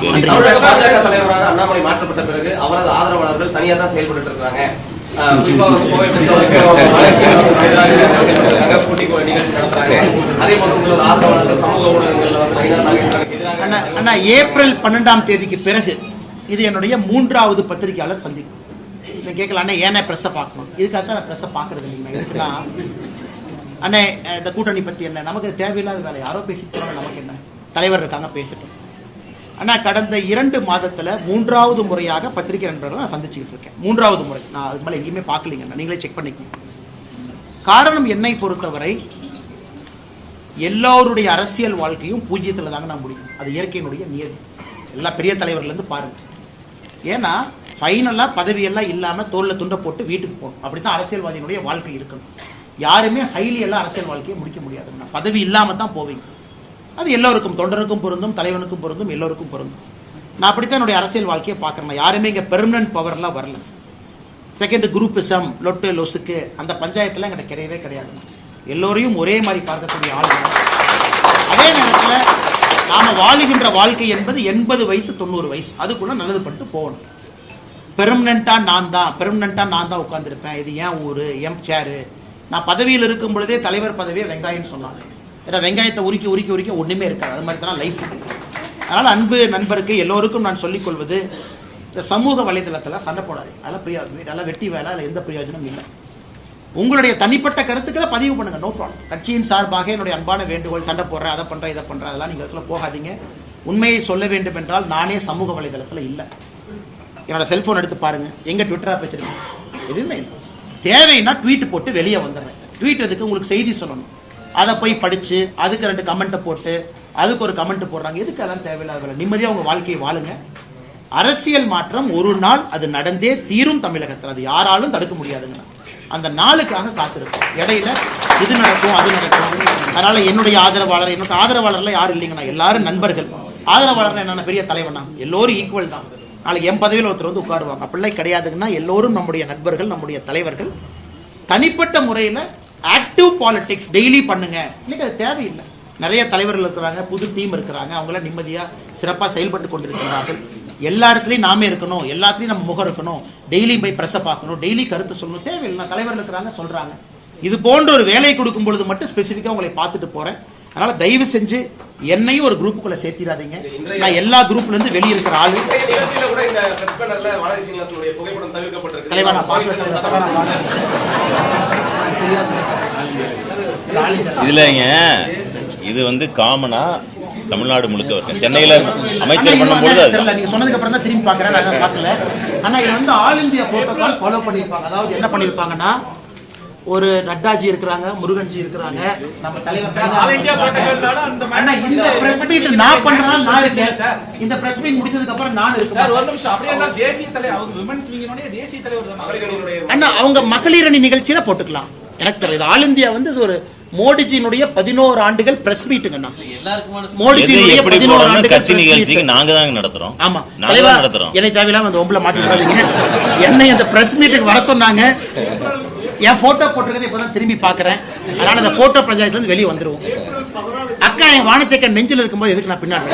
தலைவராக அண்ணாமலை மாற்றப்பட்ட பிறகு அவரது ஆதரவாளர்கள் தனியா தான் செயல்பட்டு இருக்காங்க அண்ணா ஏப்ரல் பன்னெண்டாம் தேதிக்கு பிறகு இது என்னுடைய மூன்றாவது பத்திரிகையாளர் சந்திப்பு. இதை கேட்கலாம். அண்ணா ஏன்னா ப்ரெஸ்ஸை பார்க்கணும்? இதுக்காக தான் நான் ப்ரெஸ்ஸை பார்க்கறது இல்லைங்க. அண்ணே இந்த கூட்டணி பற்றி என்ன? நமக்கு தேவையில்லாத வேலை. யாரோ பேசிட்டு நமக்கு என்ன? தலைவர் இருக்காங்க பேசட்டும். அண்ணா கடந்த இரண்டு மாதத்துல மூன்றாவது முறையாக பத்திரிகை நண்பர்களை நான் சந்திச்சுக்கிட்டு இருக்கேன். மூன்றாவது முறை. நான் அது மேலே எங்கேயுமே பார்க்கலீங்க நீங்களே செக் பண்ணிக்கோங்க. காரணம் என்னை பொறுத்தவரை எல்லோருடைய அரசியல் வாழ்க்கையும் பூஜ்ஜியத்தில் தாங்க நான் முடியும். அது இயற்கையினுடைய நியதி. எல்லா பெரிய தலைவர்கள்லேருந்து பாருங்க. ஏன்னா ஃபைனலாக பதவியெல்லாம் இல்லாமல் தோளில் துண்டை போட்டு வீட்டுக்கு போகணும். அப்படி தான் அரசியல்வாதியினுடைய வாழ்க்கை இருக்கணும். யாருமே ஹைலி எல்லாம் அரசியல் வாழ்க்கையை முடிக்க முடியாதுங்கண்ணா பதவி இல்லாமல் தான் போவீங்க. அது எல்லோருக்கும் தொண்டருக்கும் பொருந்தும் தலைவனுக்கும் பொருந்தும் எல்லோருக்கும் பொருந்தும். நான் அப்படித்தான் என்னுடைய அரசியல் வாழ்க்கையை பார்க்குறேன். யாருமே இங்கே பெர்மனன்ட் பவர்லாம் வரல. செகண்ட் குரூப்பிசம் லொட்டு லொசுக்கு அந்த பஞ்சாயத்தில் எங்கிட்ட கிடையவே கிடையாது. எல்லோரையும் ஒரே மாதிரி பார்க்கக்கூடிய ஆள் அதே நேரத்தில் நாம் வாழுகின்ற வாழ்க்கை என்பது எண்பது வயசு தொண்ணூறு வயசு. அதுக்குள்ளே நல்லது பட்டு போகணும் பெர்மனண்ட்டாக நான் தான் பெர்மனண்ட்டாக நான் தான் உட்காந்துருப்பேன் இது ஏன் ஊர் எம் சேரு நான் பதவியில் இருக்கும் பொழுதே தலைவர் பதவியை வெங்காயம்னு சொன்னாங்க. ஏன்னா வெங்காயத்தை உருக்கி உருக்கி உருக்கி ஒன்றுமே இருக்காது. அது மாதிரி தான் லைஃப் அதனால் அன்பு நண்பருக்கு எல்லோருக்கும் நான் சொல்லிக் கொள்வது இந்த சமூக வலைதளத்தில் சண்டை போடாது அதெல்லாம் பிரியோஜனம் நல்லா வெட்டி வேலை அதில் எந்த பிரயோஜனம் இல்லை. உங்களுடைய தனிப்பட்ட கருத்துக்களை பதிவு பண்ணுங்க. நோ ப்ராப்ளம் கட்சியின் சார்பாக என்னுடைய அன்பான வேண்டுகோள் சண்டை போடுறேன் அதை பண்ணுறேன் இதை பண்ணுறேன் அதெல்லாம் நீங்கள் அதில் போகாதீங்க. உண்மையை சொல்ல வேண்டும் என்றால் நானே சமூக வலைதளத்தில் இல்லை. என்னோட செல்போன் எடுத்து பாருங்கள் எங்கே ட்விட்டராக வச்சிருக்கேன் எதுவுமே இல்லை. தேவைன்னா ட்வீட் போட்டு வெளியே வந்துடுறேன். ட்வீட் எதுக்கு? உங்களுக்கு செய்தி சொல்லணும். அதை போய் படிச்சு அதுக்கு ரெண்டு கமெண்ட்டை போட்டு அதுக்கு ஒரு கமெண்ட் போடுறாங்க. எதுக்கு அதெல்லாம் தேவையில்லாத வேலை நிம்மதியாக உங்க வாழ்க்கையை வாழுங்க. அரசியல் மாற்றம் ஒரு நாள் அது நடந்தே தீரும் தமிழகத்தில். அது யாராலும் தடுக்க முடியாதுங்க அந்த நாளுக்காக காத்திருக்கோம் இடையில இது நடக்கும் அது நடக்கும். அதனால என்னுடைய ஆதரவாளர் என்னோட ஆதரவாளர்லாம் யாரும் இல்லைங்கண்ணா. எல்லாரும் நண்பர்கள். ஆதரவாளர் என்னென்ன பெரிய தலைவனா? எல்லோரும் ஈக்குவல் தான். நாளைக்கு என் பதவியில் ஒருத்தர் வந்து உட்காருவாங்க. அப்படிலாம் கிடையாதுங்கன்னா எல்லோரும் நம்முடைய நண்பர்கள் நம்முடைய தலைவர்கள். தனிப்பட்ட முறையில் ஆக்டிவ் பாலிடிக்ஸ் டெய்லி பண்ணுங்க. இன்னைக்கு அது தேவையில்லை. நிறைய தலைவர்கள் இருக்கிறாங்க புது டீம் இருக்கிறாங்க. அவங்களாம் நிம்மதியாக சிறப்பாக செயல்பட்டு கொண்டிருக்கிறார்கள். எல்லா இடத்துலையும் நாமே இருக்கணும். எல்லாத்துலையும் நம்ம முகம் இருக்கணும். டெய்லி போய் ப்ரெஸ்ஸை பார்க்கணும். டெய்லி கருத்து சொல்லணும். தேவையில்லை. தலைவர்கள் இருக்கிறாங்க சொல்கிறாங்க இது போன்ற ஒரு வேலை கொடுக்கும் பொழுது மட்டும் ஸ்பெசிஃபிக்காக உங்களை பார்த்துட்டு போகிறேன் அதனால தயவு செஞ்சு என்னையும் ஒரு குரூப்புக்குள்ள சேர்த்திடாதீங்க. நான் எல்லா குரூப்ல இருந்து வெளியே இருக்கிற ஆளு இதுலங்க இது வந்து காமனா தமிழ்நாடு முழுக்க இருக்கு சென்னையில அமைச்சர் பண்ணும்போது அது தெரியல. நீங்க சொன்னதுக்கு அப்புறம் தான் திரும்பி பார்க்கறேன். நான் அதை பார்க்கல. ஆனா இது வந்து ஆல் இந்தியா புரோட்டோகால் ஃபாலோ பண்ணிருப்பாங்க அதாவது என்ன பண்ணிருப்பாங்கன்னா ஒரு நட்டாஜி இருக்கிறாங்க முருகன்ஜி இருக்கிறாங்க. நம்ம தலைவர் ஆல் இந்தியா புரோட்டோகால்னால அந்த அண்ணா இந்த பிரஸ் மீட் நான் இருக்கேன். இந்த பிரஸ் மீட் முடிச்சதுக்கு அப்புறம் நான் சார் ஒரு இருக்கேன் நிமிஷம். அப்படியே தேசிய தலைவர் அவங்க விமன்ஸ் விங்கினோட தேசிய தலைவர் அண்ணா அவங்க மகளிர் அணி நிகழ்ச்சியில போட்டுக்கலாம். எனக்கு தெரியும் இது ஆல் இந்தியா வந்து இது ஒரு மோடிஜியினுடைய பதினோரு ஆண்டுகள் பிரஸ் மீட்டுங்கண்ணா மோடிஜியினுடைய பதினோரு ஆண்டுகள் கட்சி. நிகழ்ச்சிக்கு நாங்க தாங்க நடத்துறோம். ஆமா. தலைவா நடத்துறோம். என்னை தேவையில்லாம அந்த ஒம்பளை மாட்டி என்னை அந்த பிரஸ் மீட்டுக்கு வர சொன்னாங்க. என் போட்டோ போட்டிருக்கதை இப்போ திரும்பி பார்க்குறேன். அதனால் அந்த போட்டோ பஞ்சாயத்துலேருந்து வெளியே வந்துடுவோம் அக்கா என் வானத்தைக்க நெஞ்சில் இருக்கும்போது எதுக்கு நான் பின்னாடி